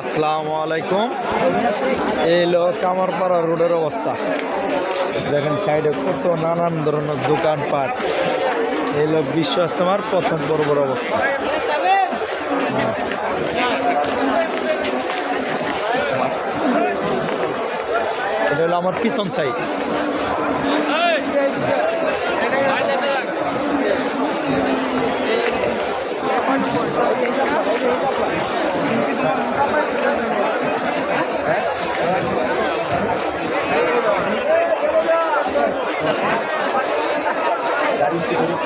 আসসালামু আলাইকুম। এই হলো কামারপাড়া রোডের অবস্থা। দেখেন সাইডে কত নানান ধরনের দোকানপাট। এই হলো বিশ্ব ইস্তেমার প্রথম পর্বর অবস্থা। এটা হলো আমার পিছন সাইড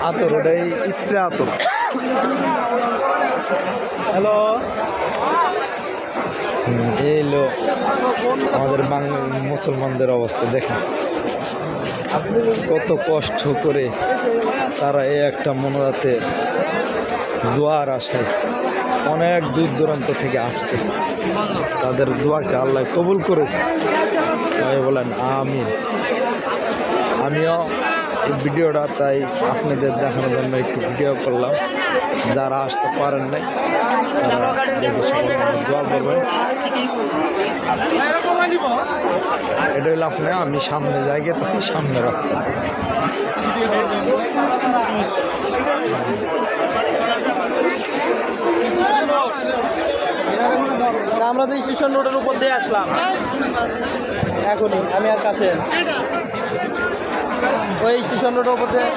আতর ওটাই স্প্রে আতর হ্যালো এই হলো আমাদের বাংলা মুসলমানদের অবস্থা দেখেন। কত কষ্ট করে তারা এই একটা মনোরাতে দোয়ার আশায় অনেক দূর দূরান্ত থেকে আসছে। তাদের দোয়াকে আল্লাহ কবুল করুক। বলেন আমিন। আমিও এই ভিডিওটা তাই আপনাদের দেখানোর জন্য একটু ভিডিও করলাম। যারা আসতে পারেন নাই, তারা এটা আপনি, আমি সামনে যাই গেতেছি, সামনে রাস্তা। আমরা তো স্টেশন রোডের উপর দিয়ে আসলাম। এখনই, আমি আর কাছে ওই স্টেশন রোডের উপর নাই,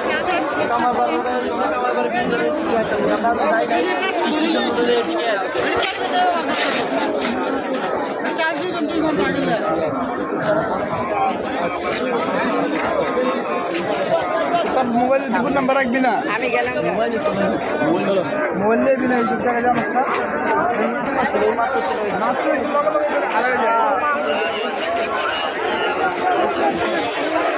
স্টেশন এদিকে তোর মোবাইলে দুপুর নাম্বার রাখবি না? মোবাইল নিয়ে না এইসব জায়গায় জানাস না? মাত্র একটু